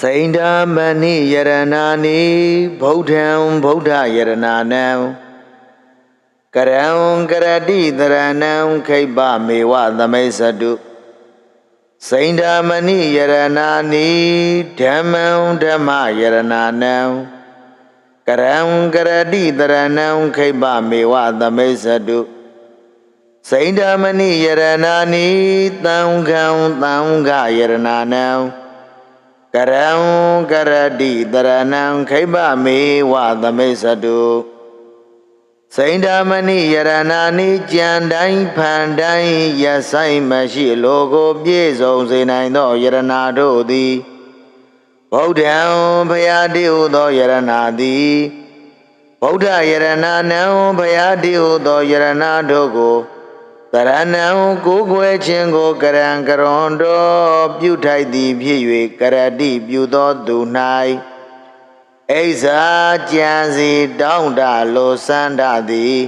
စိန်ဓာမဏိယရဏာနိဗုဒ္ဓံဗုဒ္ဓယရဏာနံကရံကရတိတရဏံခိဗ္ဗမေဝသမိစ္ဆတုစိန်ဓာမဏိယရဏာနိဓမ္မံဓမ္မယရဏာနံကရံကရတိတရဏံခိဗ္ဗမေဝသမိစ္ဆတုစိန်ဓာမဏိယရဏာနိသံဃံသံဃယရဏာနံ ကရံကရတိတရဏံခိဗ္ဗမေဝသမိစ္ဆတုစိန္ဒာမဏိယရဏာနိကြံတိုင်းဖန်တိုင်းရဆိုင်မရှိလိုကိုပြည့်စုံစေနိုင်သောယရဏာတို့သည်ဗုဒ္ဓံဘုရားတိဟုသောယရဏာသည်ဗုဒ္ဓယရဏာနံဘုရားတိဟုသောယရဏာတို့ကို တရဏံကိုယ်ွယ်ခြင်းကိုကရံကရွန်တော်ပြုထိုက်သည်ဖြစ်၍ကရတိပြုသောသူ၌အိဇာကြံစီတောင်းတလိုစန္ဒသည်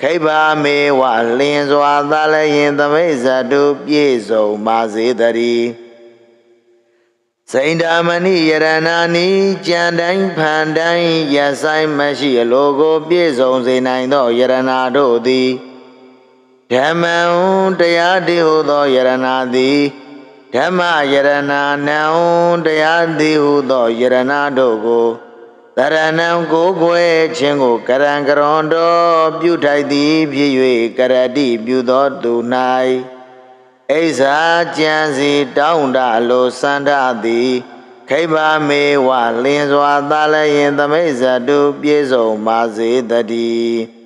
ခိဗ္ဗာမေဝလင်းစွာသာလျင်သမိစ္ဆတုပြည့်စုံပါစေတည်းစိန္ဒာမဏိယရဏာနိကြံတိုင်းဖန်တိုင်းရဆိုင်မရှိအလိုကို ပြည့်စုံစေနိုင်သောယရဏာတို့သည် ဓမ္မံတရားတိဟုသောယရဏာသည်ဓမ္မယရဏာနံတရားတိဟုသောယရဏာတို့ကိုတရဏံကိုကိုယ်ွယ်ခြင်းကိုကရံကရွန်တော်ပြုထိုက်သည်ဖြစ်၍ကရတိပြုသောသူ၌အိဇာကြံစီတောင်းတလိုစန္ဒသည်ခိဗ္ဗာမေဝလင်းစွာသာလျင်သမိစ္ဆတုပြေဆုံးပါစေတည်း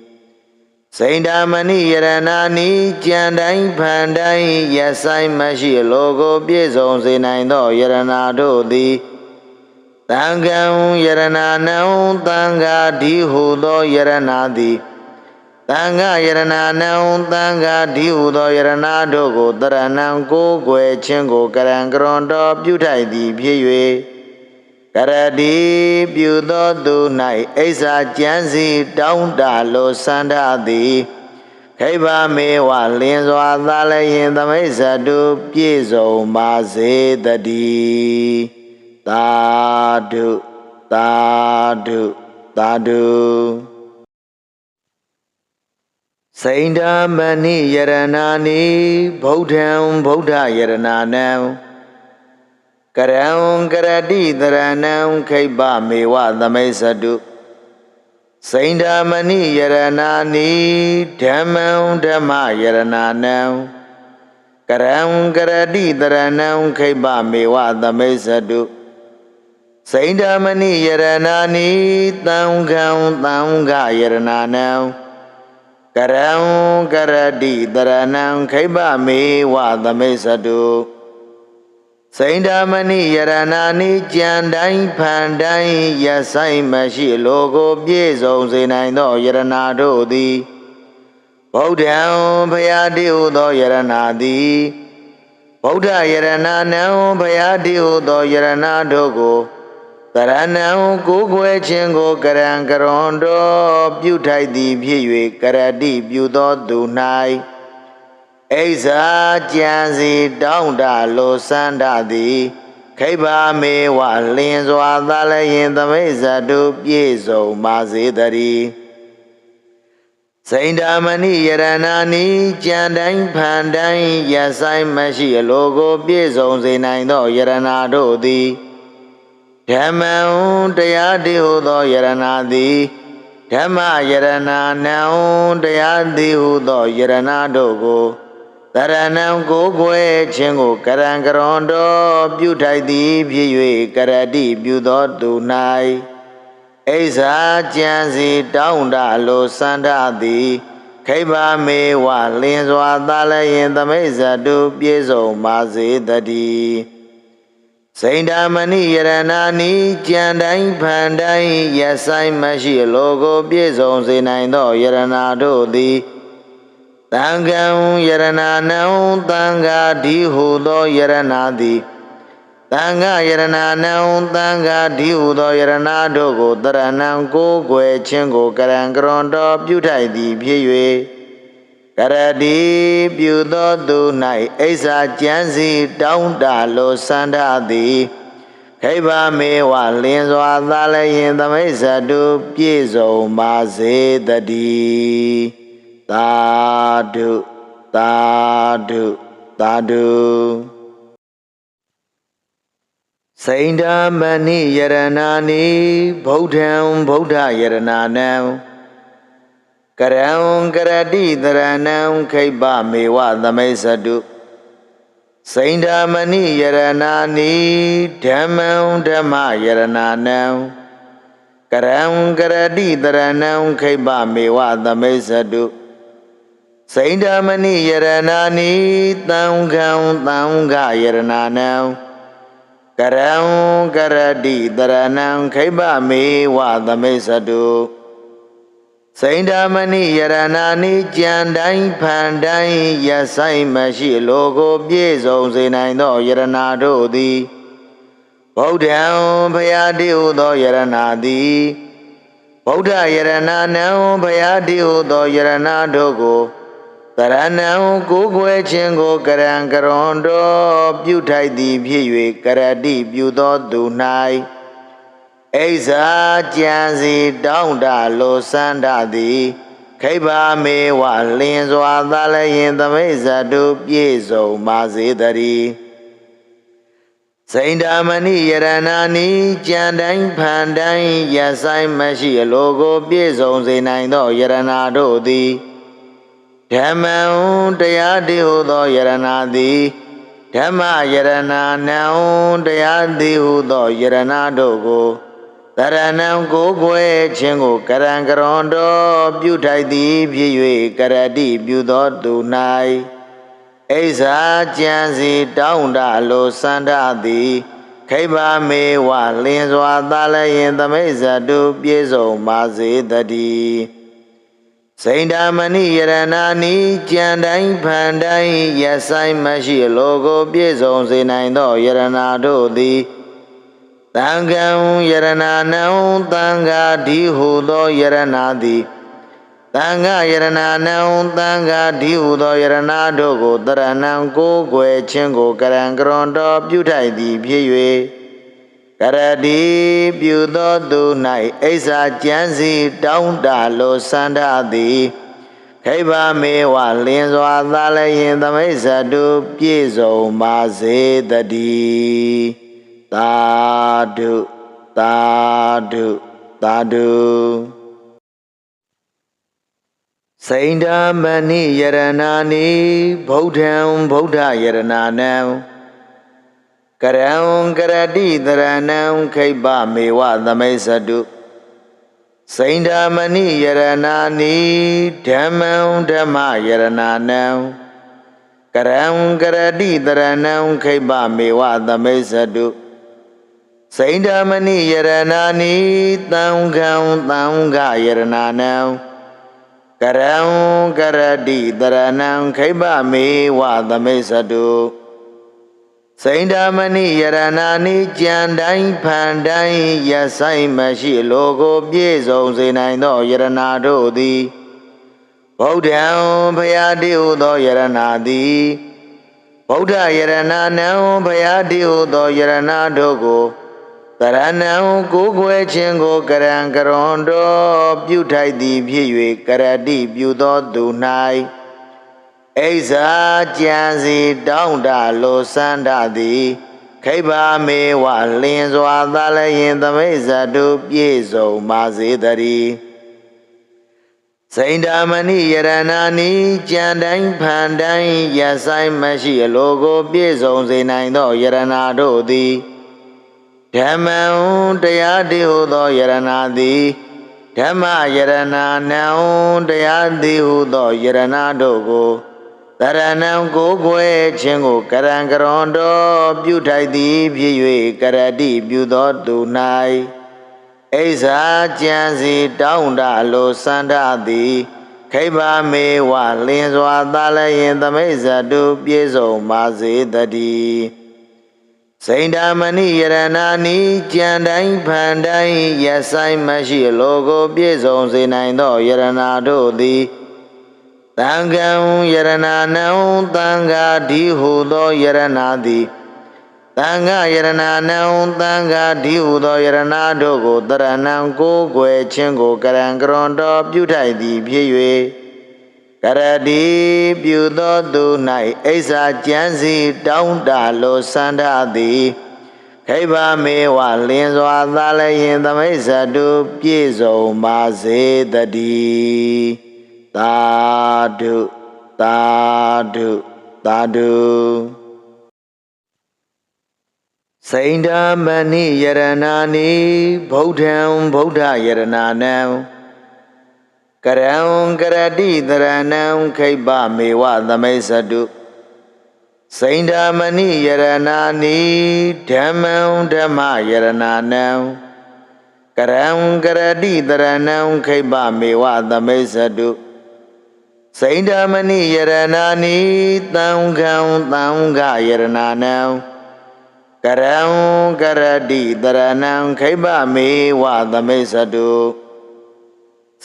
စိန္ဒာမဏိယရဏာနိကြံတိုင်းဖန်တိုင်းရဆိုင်မရှိလိုကိုပြည့်စုံစေနိုင်သောယရဏာတို့သည်တံကံယရဏာနံတံဃာဒီဟုသောယရဏာသည်တံဃာယရဏာနံတံဃာဒီဟုသောယရဏာတို့ကိုတရဏံကိုးကွယ်ခြင်းကိုကရံကရွန်တော်ပြုထိုက်သည်ဖြစ်၍ ကရတိပြုသောသူ၌အိဆာကျမ်းစီတောင်းတလိုစန္ဒသည်ခိဗ္ဗမေဝလင်းစွာသာလျင်သမိစ္ဆတုပြည့်စုံပါစေတည်းသာဓုသာဓုသာဓုစိန္ဒာမဏိယရဏာနိဗုဒ္ဓံဗုဒ္ဓယရဏာနံ ကရံကရတိတရဏံခိဗ္ဗမေဝသမိစ္ဆတုစိန္ဒာမဏိယရဏာနိဓမ္မံဓမ္မယရဏာနံကရံကရတိတရဏံခိဗ္ဗမေဝသမိစ္ဆတုစိန္ဒာမဏိယရဏာနိသံဃံသံဃယရဏာနံကရံကရတိတရဏံခိဗ္ဗမေဝသမိစ္ဆတု စိန္ဒာမဏိယရဏာနိကြံတိုင်းဖန်တိုင်းရဆိုင်မရှိလိုကိုပြည့်စုံစေနိုင်သောယရဏာတို့သည်ဗုဒ္ဓံဘုရားတိဟုသောယရဏာသည်ဗုဒ္ဓယရဏာနံဘုရားတိဟုသောယရဏာတို့ကိုတရဏံကိုယ်ွယ်ခြင်းကိုကရံကရွန်တော်ပြုထိုက်သည်ဖြစ်၍ကရတိပြုသောသူ၌ အိဇာကြံစီတောင်းတလိုစန္ဒသည်ခိဗ္ဗာမေဝလင်းစွာသာလျင်သမိစ္ဆတုပြည့်စုံပါစေတည်းစိန္ဒာမဏိယရဏာနိကြံတိုင်းဖန်တိုင်းရဆိုင်မရှိအလိုကိုပြည့်စုံစေနိုင်သောယရဏာတို့သည်ဓမ္မံတရားတိဟုသောယရဏာသည်ဓမ္မယရဏာနံတရားတိဟုသောယရဏာတို့ကို တရဏံကိုယ်ွယ်ခြင်းကိုကရံကရွန်တော်ပြုထိုက်သည်ဖြစ်၍ကရတိပြုသောသူ၌အိဇာကြံစီတောင်းတလိုစန္ဒသည်ခိဗ္ဗာမေဝလင်းစွာသာလျင်သမိစ္ဆတုပြေဆုံးပါစေတည်းစိန္ဒာမဏိယရဏာနိကြံတိုင်းဖန်တိုင်းရဆိုင်မရှိလိုကိုပြည့်စုံစေနိုင်သောယရဏာတို့သည် တံကံယရဏာနံတံဃာဒီဟုသောယရဏာသည်တံဃာယရဏာနံတံဃာဒီဟုသောယရဏာတို့ကိုတရဏံကိုယ်ွယ်ခြင်းကိုကရံကရွန်တော်ပြုထိုက်သည်ဖြစ်၍ကရတိပြုသောသူ၌အိဆာကျမ်းစီတောင်းတလိုစန္ဒသည်ခခိဗ္ဗမေဝလင်းစွာသာလည်းရင်သမိတ်ဇတုပြည့်စုံပါစေတည်း သာဓုသာဓုသာဓုစိန္ဒမဏိယရဏာနိဗုဒ္ဓံဗုဒ္ဓယရဏာနံကရံကရတိတရဏံခိဗ္ဗမေဝသမိတ်ဇတုစိန္ဒာမဏိယရဏာနိဓမ္မံဓမ္မယရဏာနံကရံကရတိတရဏံခိဗ္ဗမေဝသမိစ္ဆတု စိန္ဒာမဏိယရဏာနိသံဃံသံဃယရဏာနံကရံကရတိတရဏံခိဗ္ဗမေဝသမိစ္ဆတုစိန္ဒာမဏိယရဏာနိကြံတိုင်းဖန်တိုင်းရဆိုင်မရှိလိုကိုပြည့်စုံစေနိုင်သောယရဏာတို့သည်ဗုဒ္ဓံဘုရားတိဟုသောယရဏာသည်ဗုဒ္ဓယရဏာနံဘုရားတိဟုသောယရဏာတို့ကို တရဏံကိုကိုွယ်ခြင်းကိုကရံကရွန်တော်ပြုထိုက်သည်ဖြစ်၍ကရတိပြုသောသူ၌အိဇာကြံစီတောင်းတလိုစန္ဒသည်ခိဗ္ဗမေဝလင်းစွာသာလျင်သမိဇတုပြည့်စုံပါစေတည်းစိန္ဒာမဏိယရဏာနိကြံတိုင်းဖန်တိုင်းရဆိုင်မရှိအလိုကို ပြည့်စုံစေနိုင်သောယရဏာတို့သည် ဓမ္မံတရားတိဟုသောယရဏာသည်ဓမ္မယရဏာနံတရားတိဟုသောယရဏာတို့ကိုတရဏံကိုကိုယ်ခြင်းကိုကရံကရွန်တော်ပြုထိုက်သည်ဖြစ်၍ကရတိပြုသောသူ၌အိဇာကြံစီတောင်းတလိုစန္ဒသည်ခိဗ္ဗမေဝလင်းစွာသာလည်းရင်သမိဇတုပြေဆုံးပါစေတည်း စိန္ဒာမဏိယရဏာနိကြံတိုင်းဖန်တိုင်းရဆိုင်မရှိလိုကိုပြေဆုံးစေနိုင်သောယရဏာတို့သည်တံကံယရဏနံတံဃာဒီဟုသောယရဏသည်တံဃာယရဏနံတံဃာဒီဟုသောယရဏတို့ကိုတရဏံကိုးကွယ်ခြင်းကိုကရံကရွန်တော်ပြုထိုက်သည်ဖြစ်၍ ကရတိပြုသောသူ၌အိဆာကျမ်းစီတောင်းတလိုစန္ဒသည်ခိဗ္ဗမေဝလင်းစွာသာလည်းရင်သမိစ္ဆတုပြည့်စုံပါစေတည်းသာဓုသာဓုသာဓုစိန္ဒာမဏိယရဏာနိဗုဒ္ဓံဗုဒ္ဓယရဏာနံ ကရံကရတိတရဏံခိဗ္ဗမေဝသမိစ္ဆတုစိန္ဒာမဏိယရဏာနိဓမ္မံဓမ္မယရဏာနံကရံကရတိတရဏံခိဗ္ဗမေဝသမိစ္ဆတုစိန္ဒမဏိယရဏာနိသံဃံသံဃယရဏာနံကရံကရတိတရဏံခိဗ္ဗမေဝသမိစ္ဆတု စိန္ဒမဏိယရဏာနိကြံတိုင်းဖန်တိုင်းရဆိုင်မရှိလိုကိုပြည့်စုံစေနိုင်သောယရဏာတို့သည်ဗုဒ္ဓံဘုရားတိဟုသောယရဏာသည်ဗုဒ္ဓယရဏာနံဘုရားတိဟုသောယရဏာတို့ကိုတရဏံကိုကိုွယ်ခြင်းကိုကရံကရွန်တော်ပြုထိုက်သည်ဖြစ်၍ကရတိပြုသောသူ၌ အိဇာကြံစီတောင်းတလိုစန္ဒသည်ခိဗ္ဗမေဝလင်းစွာသာလည်းရင်သမိဇတုပြည့်စုံပါစေတည်းစိန္ဒာမဏိယရဏာနိကြံတိုင်းဖန်တိုင်းရဆိုင်မရှိအလိုကို ပြည့်စုံစေနိုင်သောယရဏာတို့သည်ဓမ္မံတရားတိဟုသောယရဏာသည်ဓမ္မယရဏနံတရားတိဟုသောယရဏတို့ကို တရဏံကိုကိုယ်ခြင်းကိုကရံကရွန်တော်ပြုထိုက်သည်ဖြစ်၍ကရတိပြုသောသူ၌အိဇာကြံစီတောင်းတလိုစန္ဒသည်ခိဗ္ဗမေဝလင်းစွာသာလည်းရင်သမိဇတုပြေဆုံးပါစေတည်းစိန္ဒာမဏိယရဏာနိကြံတိုင်းဖန်တိုင်းရဆိုင်မရှိလိုကိုပြည့်စုံစေနိုင်သောယရဏာတို့သည် တံကံယရဏာနံတံဃာဒီဟုသောယရဏာသည်သံဃာယရနာနံသံဃာဒီဟုသောယရနာတို့ကိုတရဏံကိုးကွယ်ခြင်းကိုကရံကရွန်တော်ပြုထိုက်သည်ဖြစ်၍ကရတိပြုသောသူ၌အိဆာကျမ်းစီတောင်းတလိုစန္ဒသည်ခိဗ္ဗမေဝလင်းစွာသာလျင်သမိစ္ဆတုပြည့်စုံပါစေတည်း သာဓုသာဓုသာဓုစိန္ဒမဏိယရဏာနိဗုဒ္ဓံဗုဒ္ဓယရဏာနံကရံကရတိတရဏံခိဗ္ဗမေဝသမိစ္ဆတုစိန္ဒမဏိယရဏာနိဓမ္မံဓမ္မယရဏာနံကရံကရတိတရဏံခိဗ္ဗမေဝသမိစ္ဆတု စိန္ဒမဏိယရဏာနိသံဃံသံဃယရဏာနံကရံကရတိတရဏံခိဗ္ဗမေဝသမိစ္ဆတု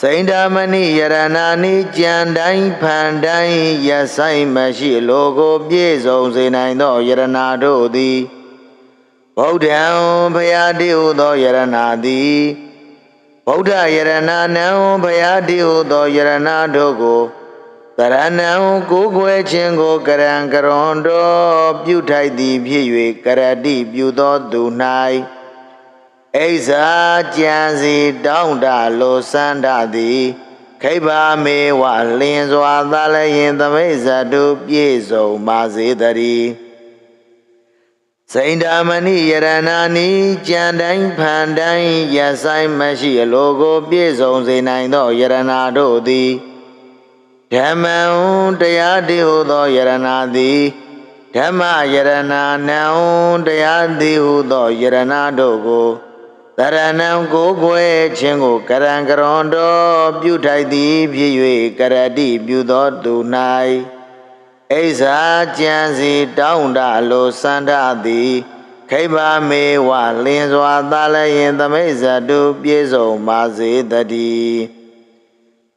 စိန္ဒမဏိယရဏာနိကြံတိုင်းဖန်တိုင်းရဆိုင်မရှိလိုကိုပြည့်စုံစေနိုင်သောယရဏာတို့သည်ဗုဒ္ဓံဘုရားတိဟုသောယရဏာသည်ဗုဒ္ဓယရဏာနံဘုရားတိဟုသောယရဏာတို့ကို တရဏံကိုးကွယ်ခြင်းကိုကရံကရွန်တော်ပြုထိုက်သည်ဖြစ်၍ကရတိပြုသောသူ၌အိဇာကြံစီတောင်းတလိုစန္ဒသည်ခိဗ္ဗမေဝလင်းစွာသာလျင်သမိစ္ဆတုပြည့်စုံပါစေတည်းစိန္ဒာမဏိယရဏာနိကြံတိုင်းဖန်တိုင်းရဆိုင်မရှိအလိုကို ပြည့်စုံစေနိုင်သောယရဏာတို့သည် ဓမ္မံတရားတိဟုသောယရဏာသည်ဓမ္မယရဏာနံတရားတိဟုသောယရဏာတို့ကိုတရဏံကိုကိုယ်ခြင်းကိုကရံကရွန်တော်ပြုထိုက်သည်ဖြစ်၍ကရတိပြုသောသူ၌အိဇာကြံစီတောင်းတလိုစန္ဒသည်ခိဗ္ဗမေဝလင်းစွာသာလျင်သမိစ္ဆတုပြေဆုံးပါစေတည်း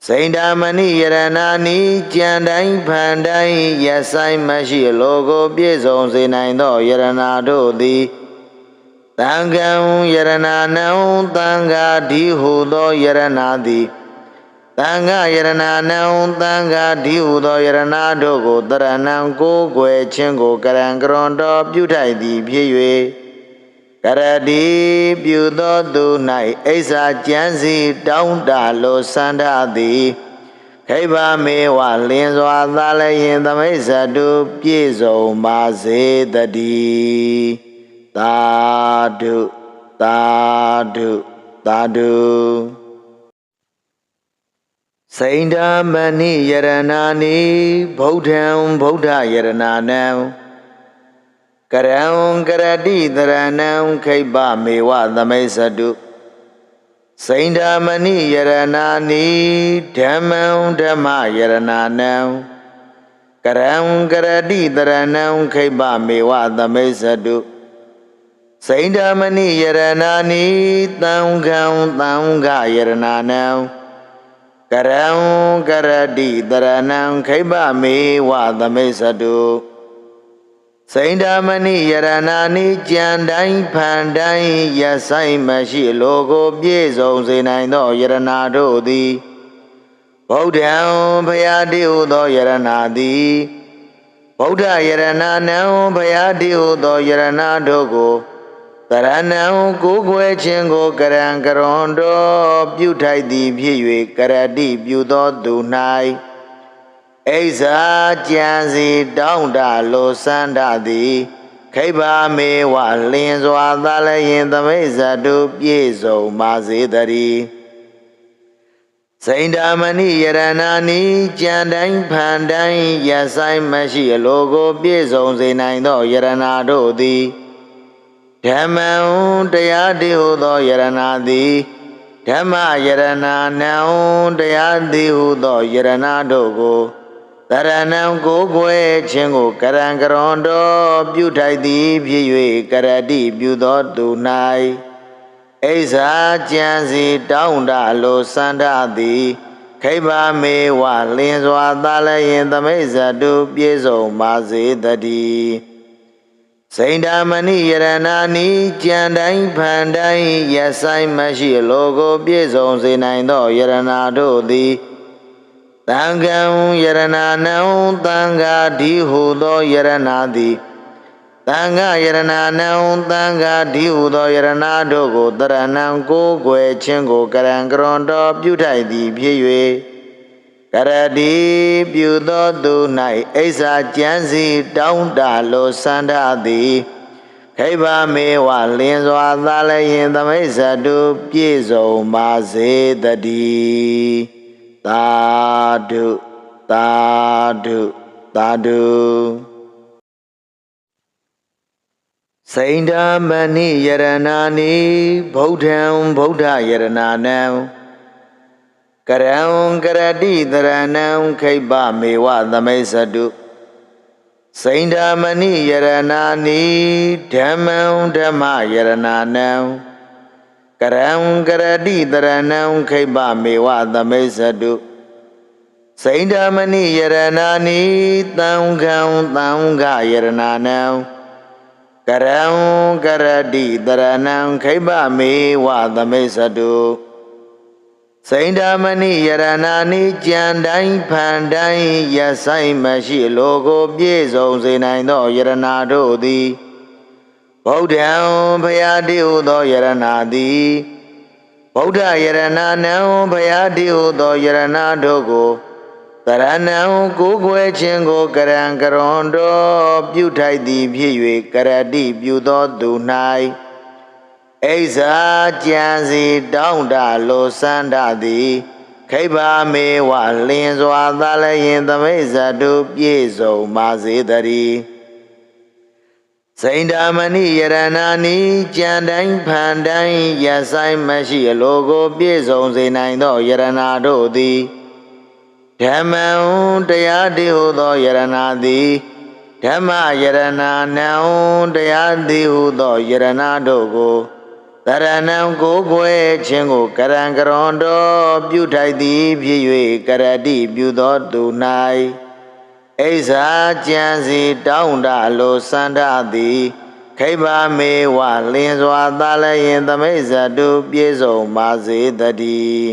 စိန္ဒာမဏိယရဏာနိကြံတိုင်းဖန်တိုင်းရဆိုင်မရှိလောကိုပြည့်စုံစေနိုင်သောယရဏာတို့သည်တံကံယရဏာနံတံဃာဒီဟုသောယရဏာသည်တံဃာယရဏာနံတံဃာဒီဟုသောယရဏာတို့ကိုတရဏံကိုးကွယ်ခြင်းကိုကရံကရွန်တော်ပြုထိုက်သည်ဖြစ်၍ ကရတိပြုသောသူ၌အိဆာကျမ်းစီတောင်းတလိုစန္ဒသည်ခိဗ္ဗမေဝလင်းစွာသာလျင်သမိစ္ဆတုပြည့်စုံပါစေတည်းသာဓုသာဓုသာဓုစိန္ဒမဏိယရဏာနိဗုဒ္ဓံဗုဒ္ဓယရဏာနံ ကရံကရတိတရဏံခိဗ္ဗမေဝသမိစ္ဆတုစိန္ဒမဏိယရဏာနိဓမ္မံဓမ္မယရဏာနံကရံကရတိတရဏံခိဗ္ဗမေဝသမိစ္ဆတုစိန္ဒမဏိယရဏာနိသံဃံသံဃယရဏာနံကရံကရတိတရဏံခိဗ္ဗမေဝသမိစ္ဆတု စိန္ဒမဏိယရဏာနိကြံတိုင်းဖန်တိုင်းရဆိုင်မရှိလိုကိုပြည့်စုံစေနိုင်သောယရဏာတို့သည်ဗုဒ္ဓံဘုရားတိဟုသောယရဏာသည်ဗုဒ္ဓယရဏာနံဘုရားတိဟုသောယရဏာတို့ကိုတရဏံကိုးကွယ်ခြင်းကိုကရံကရွန်တော်ပြုထိုက်သည်ဖြစ်၍ကရတိပြုသောသူ၌ အိဇာကြံစီတောင်းတလိုစန္ဒသည်ခိဗ္ဗမေဝလင်းစွာသာလျင်သမိစ္ဆတုပြည့်စုံပါစေတည်းစိန္ဒာမဏိယရဏာနိကြံတိုင်းဖန်တိုင်းရဆိုင်မရှိအလိုကိုပြည့်စုံစေနိုင်သောယရဏာတို့သည်ဓမ္မံတရားတိဟုသောယရဏာသည်ဓမ္မယရဏာနံတရားတိဟုသောယရဏာတို့ကို တရဏံကိုကိုယ်ခြင်းကိုကရံကရွန်တော်ပြုထိုက်သည်ဖြစ်၍ကရတိပြုသောသူ၌အိဇာကြံစီတောင်းတလိုစန္ဒသည်ခိဗ္ဗမေဝလင်းစွာသာလျင်သမိစ္ဆတုပြေဆုံးပါစေတည်းစိန်ဓာမဏိယရနာနိကြံတိုင်းဖန်တိုင်းရဆိုင်မရှိလောကိုပြည့်စုံစေနိုင်သောယရနာတို့သည် တံကံယရနာနံတံဃာဒီဟုသောယရနာသည်တံဃာယရနာနံတံဃာဒီဟုသောယရနာတို့ကိုတရဏံကိုးကွယ်ခြင်းကိုကရံကရွန်တော်ပြုထိုက်သည်ဖြစ်၍ကရတိပြုသောသူ၌အိဆာကျမ်းစီတောင်းတလိုစန္ဒသည်ခိဗ္ဗမေဝလင်းစွာသာလည်းရင်သမိစ္ဆတုပြည့်စုံပါစေတည်း သာဓုသာဓုသာဓုစိန်ဓာမဏိယရနာနိဗုဒ္ဓံဗုဒ္ဓယရနာနံကရံကရတိတရဏံခိဗ္ဗမေဝသမိစ္ဆတုစိန်ဓာမဏိယရနာနိဓမ္မံဓမ္မယရနာနံ ကရံကရတိတရဏံခိဗ္ဗမေဝသမိစ္ဆတုစိန်ဓာမဏိယရနာနိသံဃံသံဃယရနာနံကရံကရတိတရဏံခိဗ္ဗမေဝသမိစ္ဆတုစိန်ဓာမဏိယရနာနိကြံတိုင်းဖန်တိုင်းရဆိုင်မရှိ လိုကို ပြည့်စုံစေနိုင်သောယရနာတို့သည် ဗုဒ္ဓံဘုရားတိဟုသောယရနာသည်ဗုဒ္ဓယရနာနံဘုရားတိဟုသောယရနာတို့ကိုတရဏံကိုကိုွယ်ခြင်းကိုကရံကရွန်တော်ပြုထိုက်သည်ဖြစ်၍ကရတိပြုသောသူ၌အိဇာကြံစီတောင်းတလိုစန္ဒသည်ခိဗ္ဗမေဝလင်းစွာသာလည်းရင်သမိစ္ဆတုပြည့်စုံပါစေတည်း စိန်ဓာမဏိယရနာနိကြံတိုင်းဖန်တိုင်းရဆိုင်မရှိအလိုကိုပြည့်စုံစေနိုင်သောယရနာတို့သည်ဓမ္မံတရားတိဟုသောယရနာသည်ဓမ္မယရနာနံတရားတိဟုသောယရနာတို့ကိုတရဏံကိုကိုယ်ခြင်းကိုကရံကရွန်တော်ပြုထိုက်သည်ဖြစ်၍ကရတိပြုသောသူ၌ အိဇာကြံစီတောင်းတလိုစန္ဒသည်ခိဗ္ဗမေဝလင်းစွာသာလည်းရင်သမိစ္ဆတုပြည့်စုံပါစေတည်း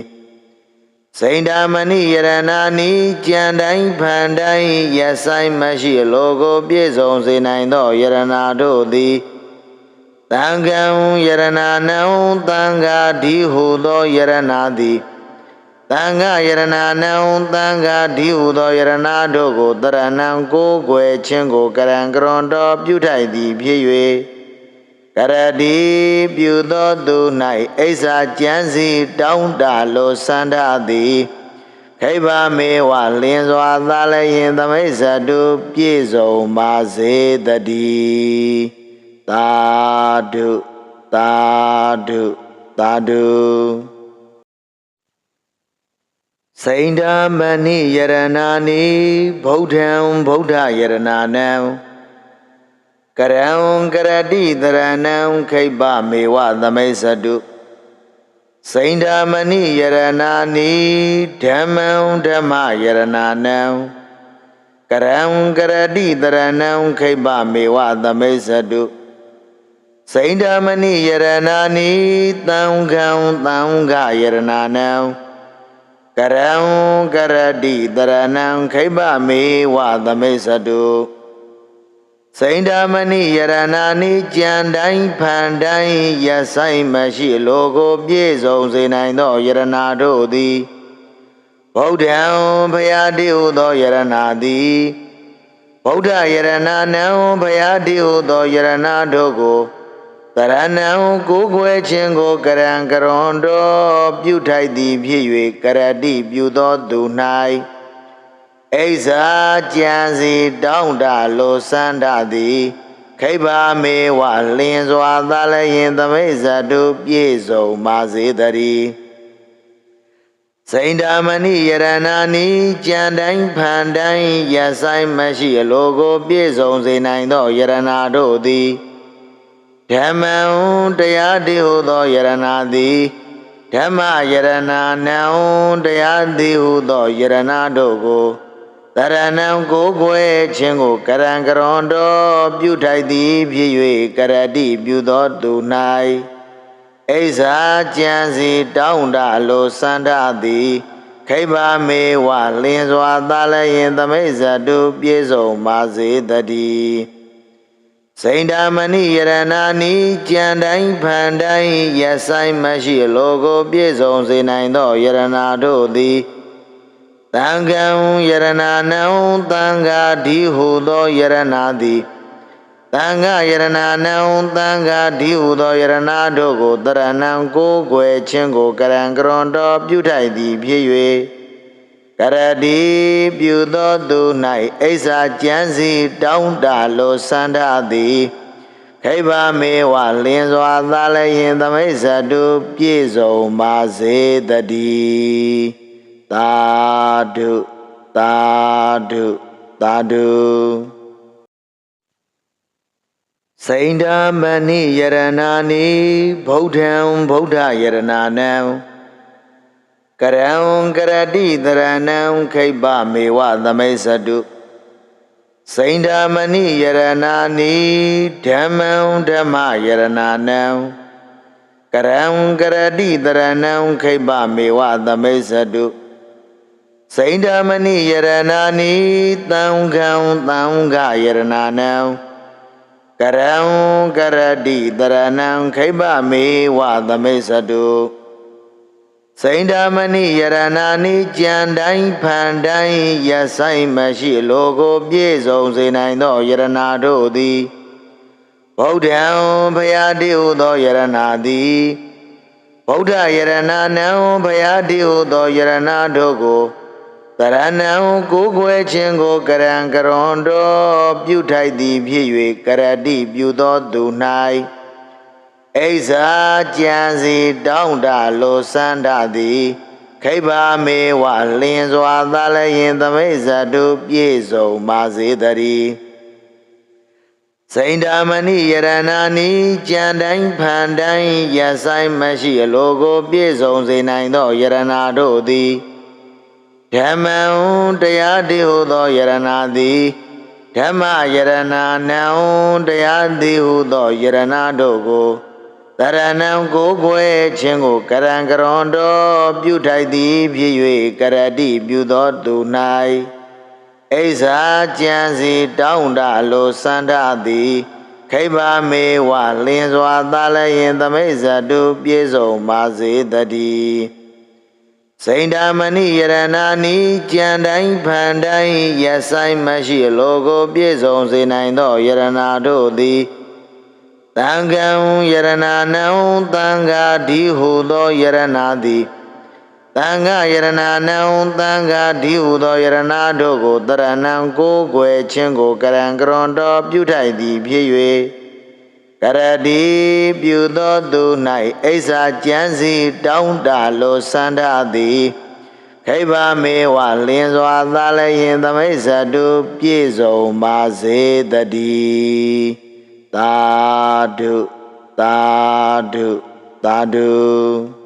စိန်ဓာမဏိယရနာနိကြံတိုင်းဖန်တိုင်းရဆိုင်မရှိလောကိုပြည့်စုံစေနိုင်သောယရနာတို့သည်တံကံယရနာနံတံဃာဒီဟုသောယရနာသည် တံဃာယရနာနံတံဃာဒီဟုသောယရနာတို့ကိုတရဏံကိုးကွယ်ခြင်းကိုကရံကရွန်တော်ပြုထိုက်သည်ဖြစ်၍ကရတိပြုသောသူ၌အိဆာကျမ်းစီတောင်းတလိုစန္ဒသည်ခိဗ္ဗမေဝလင်းစွာသာလည်းရင်သမိစ္ဆတုပြည့်စုံပါစေတည်းသာဓုသာဓုသာဓု စိန်ဓာမဏိယရနာနိဗုဒ္ဓံဗုဒ္ဓယရနာနံကရံကရတိတရဏံခိဗ္ဗမေဝသမိစ္ဆတုစိန်ဓာမဏိယရနာနိဓမ္မံဓမ္မယရနာနံကရံကရတိတရဏံခိဗ္ဗမေဝသမိစ္ဆတုစိန်ဓာမဏိယရနာနိတံခံတံဃယရနာနံ ကရံကရတိတရဏံခိဗ္ဗမေဝသမိစ္ဆတုစိန်ဓာမဏိယရနာနိကြံတိုင်းဖန်တိုင်းရဆိုင်မရှိလိုကိုပြည့်စုံစေနိုင်သောယရနာတို့သည်ဗုဒ္ဓံဘုရားတိဟုသောယရနာသည်ဗုဒ္ဓယရနာနံဘုရားတိဟုသောယရနာတို့ကို တရဏံကိုကိုွယ်ခြင်းကိုကရံကရွန်တော်ပြုထိုက်သည်ဖြစ်၍ကရတိပြုသောသူ၌အိဇာကြံစီတောင်းတလိုစန္ဒသည်ခိဗ္ဗမေဝလင်းစွာသာလည်းရင်သမိစ္ဆတုပြည့်စုံပါစေတည်းစိန်ဓာမဏိယရဏာနိကြံတိုင်းဖန်တိုင်းရဆိုင်မရှိအလိုကို ပြည့်စုံစေနိုင်သောယရနာတို့သည် ဓမ္မံတရားတိဟုသောယရနာသည်ဓမ္မယရနာနံတရားတိဟုသောယရနာတို့ကိုတတရဏံကိုကိုယ်ခြင်းကိုကရံကရွန်တော်ပြုထိုက်သည်ဖြစ်၍ကရတိပြုသောသူ၌အိဇာကြံစီတောင်းတလိုစန္ဒသည်ခိဗ္ဗမေဝလင်းစွာသာလျင်သမိဇတုပြေဆုံးပါစေတည်း စိန္ဒာမဏိယရဏာနိကြံတိုင်းဖန်တိုင်းရဆိုင်မရှိလောကိုပြေဆုံးစေနိုင်သောယရဏာတို့သည်တံကံယရဏာနံတံဃာဒီဟုသောယရဏာသည်တံဃာယရဏာနံတံဃာဒီဟုသောယရဏာတို့ကိုတရဏံကိုးကွယ်ခြင်းကိုကရံကရွန်တော်ပြုထိုက်သည်ဖြစ်၍ ကရတိပြုသောသူ၌အိဆာကျမ်းစီတောင်းတလိုစန္ဒသည်ခိဗ္ဗမေဝလင်းစွာသာလျင်သမိစ္ဆတုပြည့်စုံပါစေတည်းသာဓုသာဓုသာဓုစိန္ဒာမဏိယရဏာနိဗုဒ္ဓံဗုဒ္ဓယရဏာနံ ကရံကရတိတရဏံခိဗ္ဗမေဝသမိစ္ဆတုစိန္ဒာမဏိယရဏာနိဓမ္မံဓမ္မယရဏာနံကရံကရတိတရဏံခိဗ္ဗမေဝသမိစ္ဆတုစိန္ဒာမဏိယရဏာနိသံဃံသံဃယရဏာနံကရံကရတိတရဏံခိဗ္ဗမေဝသမိစ္ဆတု စိန္ဒာမဏိယရဏာနိကြံတိုင်းဖန်တိုင်းရဆိုင်မရှိလိုကိုပြည့်စုံစေနိုင်သောယရဏာတို့သည်ဗုဒ္ဓံဘုရားတိဟုသောယရဏာသည်ဗုဒ္ဓယရဏာနံဘုရားတိဟုသောယရဏာတို့ကိုတရဏံကိုယ်ွယ်ခြင်းကိုကရံကရွန်တော်ပြုထိုက်သည်ဖြစ်၍ကရတိပြုသောသူ၌ အိဇာကြံစီတောင်းတလိုစန္ဒသည်ခိဗ္ဗမေဝလင်းစွာသာလျင်သမိဇတုပြည့်စုံပါစေတည်းစိန္ဒာမဏိယရဏာနိကြံတိုင်းဖန်တိုင်းရဆိုင်မရှိအလိုကို ပြည့်စုံစေနိုင်သောယရဏာတို့သည်ဓမ္မံတရားတိဟုသောယရဏာသည်ဓမ္မယရဏာနံတရားတိဟုသောယရဏာတို့ကို တရဏံကိုကိုယ်ခြင်းကိုကရံကရွန်တော်ပြုထိုက်သည်ဖြစ်၍ကရတိပြုသောသူ၌အိဇာကြံစီတောင်းတလိုစန္ဒသည်ခိဗ္ဗမေဝလင်းစွာသာလျင်သမိဇတုပြေဆုံးပါစေတည်းစိန္ဒာမဏိယရဏာနိကြံတိုင်းဖန်တိုင်းရဆိုင်မရှိလောကိုပြည့်စုံစေနိုင်သောယရဏာတို့သည် တံကံယရဏာနံတံဃာဒီဟုသောယရဏာသည်တံဃာယရဏာနံတံဃာဒီဟုသောယရဏာတို့ကိုတရဏံကိုးကွယ်ခြင်းကိုကရံကရွန်တော်ပြုထိုက်သည်ဖြစ်၍ကရတိပြုသောသူ၌အိဆာကျမ်းစီတောင်းတလိုစန္ဒသည်ခိဗ္ဗမေဝလင်းစွာသာလျင်သမိစ္ဆတုပြည့်စုံပါစေတည်း သာဓုသာဓုသာဓု